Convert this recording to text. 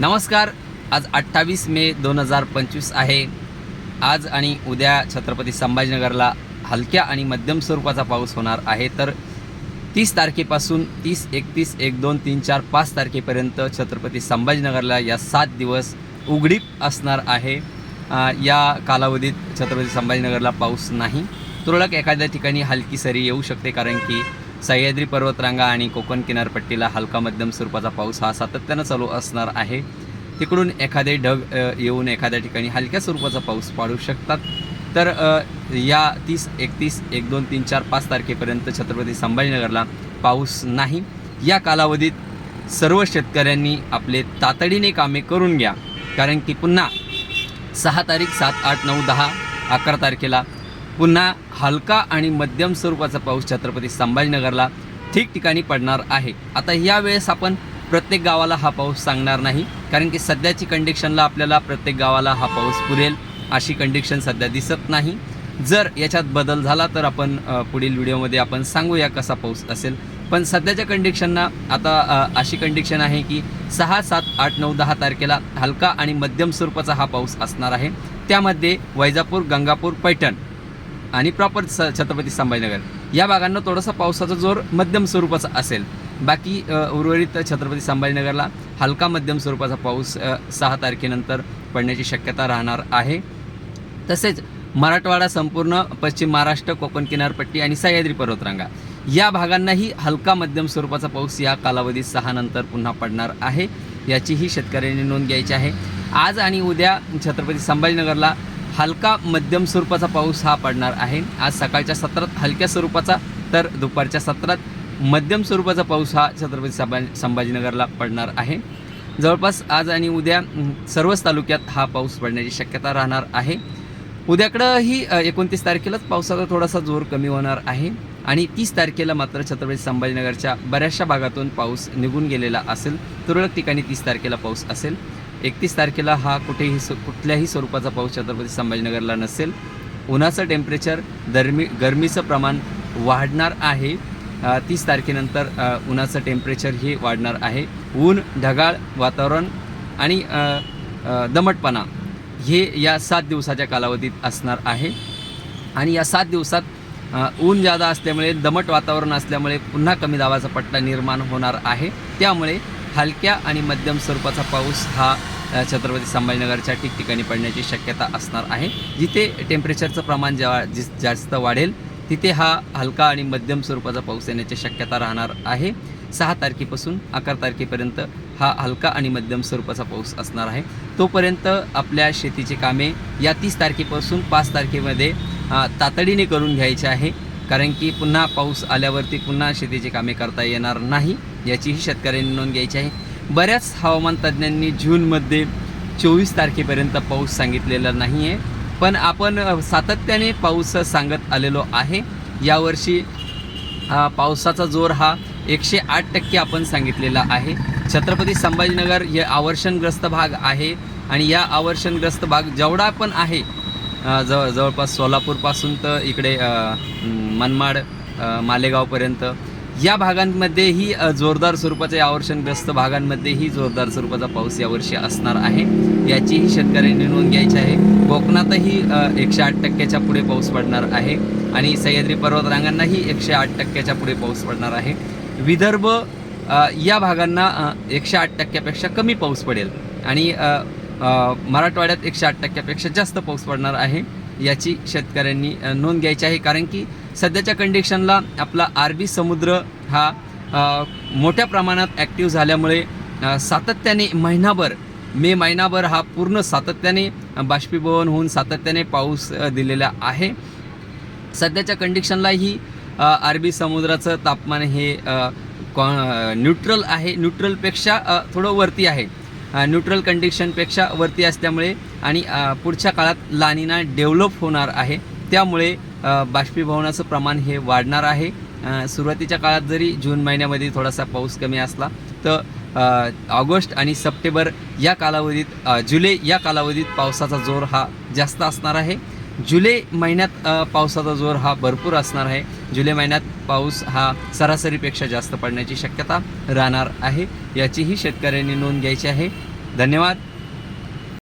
नमस्कार आज अठ्ठावीस मे दोन हजार पंचवीस आहे. आज आणि उद्या छत्रपती संभाजीनगरला हलक्या आणि मध्यम स्वरूपाचा पाऊस होणार आहे. तर तीस तारखेपासून तीस एकतीस एक दोन तीन चार पाच तारखेपर्यंत छत्रपती संभाजीनगरला या सात दिवस उघडीप असणार आहे. या कालावधीत छत्रपती संभाजीनगरला पाऊस नाही. तुरळक एखाद्या ठिकाणी हलकी सरी येऊ शकते कारण की सह्याद्री पर्वतरांगा आणि कोकण किनारपट्टीला हलका मध्यम स्वरूपाचा पाऊस हा सातत्यानं चालू असणार आहे. तिकडून एखादे ढग येऊन एखाद्या ठिकाणी हलक्या स्वरूपाचा पाऊस पाडू शकतात. तर या तीस एकतीस एक दोन तीन चार पाच तारखेपर्यंत छत्रपती संभाजीनगरला पाऊस नाही. या कालावधीत सर्व शेतकऱ्यांनी आपले तातडीने कामे करून घ्या. कारण की पुन्हा सहा तारीख सात आठ नऊ दहा अकरा तारखेला पुन्हा हलका आणि मध्यम स्वरूपाचा पाऊस छत्रपती संभाजीनगरला ठिकठिकाणी पडणार आहे. आता यावेळेस आपण प्रत्येक गावाला हा पाऊस सांगणार नाही कारण की सध्याची कंडिशनला आपल्याला प्रत्येक गावाला हा पाऊस पुरेल अशी कंडिशन सध्या दिसत नाही. जर याच्यात बदल झाला तर आपण पुढील व्हिडिओमध्ये आपण सांगूया कसा पाऊस असेल. पण सध्याच्या कंडिशनना आता अशी कंडिशन आहे की सहा सात आठ नऊ दहा तारखेला हलका आणि मध्यम स्वरूपाचा हा पाऊस असणार आहे. त्यामध्ये वैजापूर गंगापूर पैठण आणि प्रॉपर छत्रपती संभाजीनगर. या भागांना थोडासा पावसाचा जोर मध्यम स्वरूपाचा असेल. बाकी उर्वरित छत्रपती संभाजीनगरला हलका मध्यम स्वरूपाचा पाऊस सहा तारखेनंतर पडण्याची शक्यता राहणार आहे. तसेच मराठवाडा संपूर्ण पश्चिम महाराष्ट्र कोकण किनारपट्टी आणि सह्याद्री पर्वतरांगा. या भागांनाही हलका मध्यम स्वरूपाचा पाऊस या कालावधीत सहा नंतर पुन्हा पडणार आहे. याचीही शेतकऱ्यांनी नोंद घ्यायची आहे. आज आणि उद्या छत्रपती संभाजीनगरला हलका मध्यम स्वरूपाचा पाऊस हा पडणार आहे. आज सकाळच्या सत्रात हलक्या स्वरूपाचा तर दुपारच्या सत्रात मध्यम स्वरूपाचा पाऊस हा छत्रपती संभा संभाजीनगरला पडणार आहे. जवळपास आज आणि उद्या सर्वच तालुक्यात हा पाऊस पडण्याची शक्यता राहणार आहे. उद्याकडंही एकोणतीस तारखेलाच पावसाचा थोडासा जोर कमी होणार आहे आणि तीस तारखेला मात्र छत्रपती संभाजीनगरच्या बऱ्याचशा भागातून पाऊस निघून गेलेला असेल. तुरळक ठिकाणी तीस तारखेला पाऊस असेल. एकतीस तारखेला हा कुठेही स्व- कुठल्याही स्वरूपाचा पाऊस छत्रपती संभाजीनगरला नसेल. उन्हाचं टेम्परेचर दरमी गरमीचं प्रमाण वाढणार आहे. तीस तारखेनंतर उन्हाचं टेम्परेचर हे वाढणार आहे. ऊन ढगाळ वातावरण आणि दमटपणा हे या सात दिवसाच्या कालावधीत असणार आहे. आणि या सात दिवसात ऊन जादा असल्यामुळे दमट वातावरण असल्यामुळे पुन्हा कमी दाबाचा पट्टा निर्माण होणार आहे. त्यामुळे हलक्या आणि मध्यम स्वरूपाचा पाऊस हा छत्रपती संभाजीनगरच्या ठिकठिकाणी पडण्याची शक्यता असणार आहे. जिथे टेम्परेचरचं प्रमाण जेव्हा जिस जास्त वाढेल तिथे हा हलका आणि मध्यम स्वरूपाचा पाऊस येण्याची शक्यता राहणार आहे. सहा तारखेपासून अकरा तारखेपर्यंत हा हलका आणि मध्यम स्वरूपाचा पाऊस असणार आहे. तोपर्यंत आपल्या शेतीची कामे या तीस तारखेपासून पाच तारखेमध्ये तातडीने करून घ्यायचे आहे. कारण की पुन्हा पाऊस आल्यावरती पुन्हा शेतीची कामे करता येणार नाही याचीही शेतकऱ्यांनी नोंद घ्यायची आहे. बऱ्याच हवामान तज्ज्ञांनी जूनमध्ये चोवीस तारखेपर्यंत पाऊस सांगितलेला नाही आहे पण आपण सातत्याने पाऊस सांगत आलेलो आहे. यावर्षी पावसाचा जोर हा एकशे आठ टक्के आपण सांगितलेला आहे. छत्रपती संभाजीनगर हे आवर्षणग्रस्त भाग आहे आणि या आवर्षणग्रस्त भाग जेवढा पण आहे जव जवळ जवळपास सोलापूरपासून तर इकडे मनमाड मालेगावपर्यंत या भागांमध्येही जोरदार स्वरूपाच्या आवर्षणग्रस्त भागांमध्येही जोरदार स्वरूपाचा पाऊस यावर्षी असणार आहे. याचीही शेतकऱ्यांनी नोंद घ्यायची आहे. कोकणातही एकशे आठ टक्क्याच्या पुढे पाऊस पडणार आहे आणि सह्याद्री पर्वतरांगांनाही एकशे आठ टक्क्याच्या पुढे पाऊस पडणार आहे. विदर्भ या भागांना एकशे आठ टक्क्यापेक्षा कमी पाऊस पडेल आणि मराठवाड्यात एकशे आठ टक्क्यापेक्षा जास्त पाऊस पडणार आहे याची शेतकऱ्यांनी नोंद घ्यायची आहे. कारण की सध्याच्या कंडिशनला आपला अरबी समुद्र हा मोठ्या प्रमाणात ॲक्टिव्ह झाल्यामुळे सातत्याने महिनाभर मे महिनाभर हा पूर्ण सातत्याने बाष्पीभवन होऊन सातत्याने पाऊस दिलेला आहे. सध्याच्या कंडिक्शनलाही अरबी समुद्राचं तापमान हे कॉ न्यूट्रल आहे. न्यूट्रलपेक्षा थोडं वरती आहे. न्यूट्रल कंडिशनपेक्षा वरती असल्यामुळे आणि पुढच्या काळात लानिना डेव्हलप होणार आहे. त्यामुळे बाष्पीभवनाचं प्रमाण हे वाढणार आहे. सुरुवातीच्या काळात जरी जून महिन्यामध्ये थोडासा पाऊस कमी असला तर ऑगस्ट आणि सप्टेंबर या कालावधीत जुलै या कालावधीत पावसाचा जोर हा जास्त असणार आहे. जुलै महिन्यात पावसाचा जोर हा भरपूर असणार आहे. जुलै महिन्यात पाऊस हा सरासरीपेक्षा जास्त पडण्याची शक्यता राहणार आहे. याचीही शेतकऱ्यांनी नोंद घ्यायची आहे. धन्यवाद.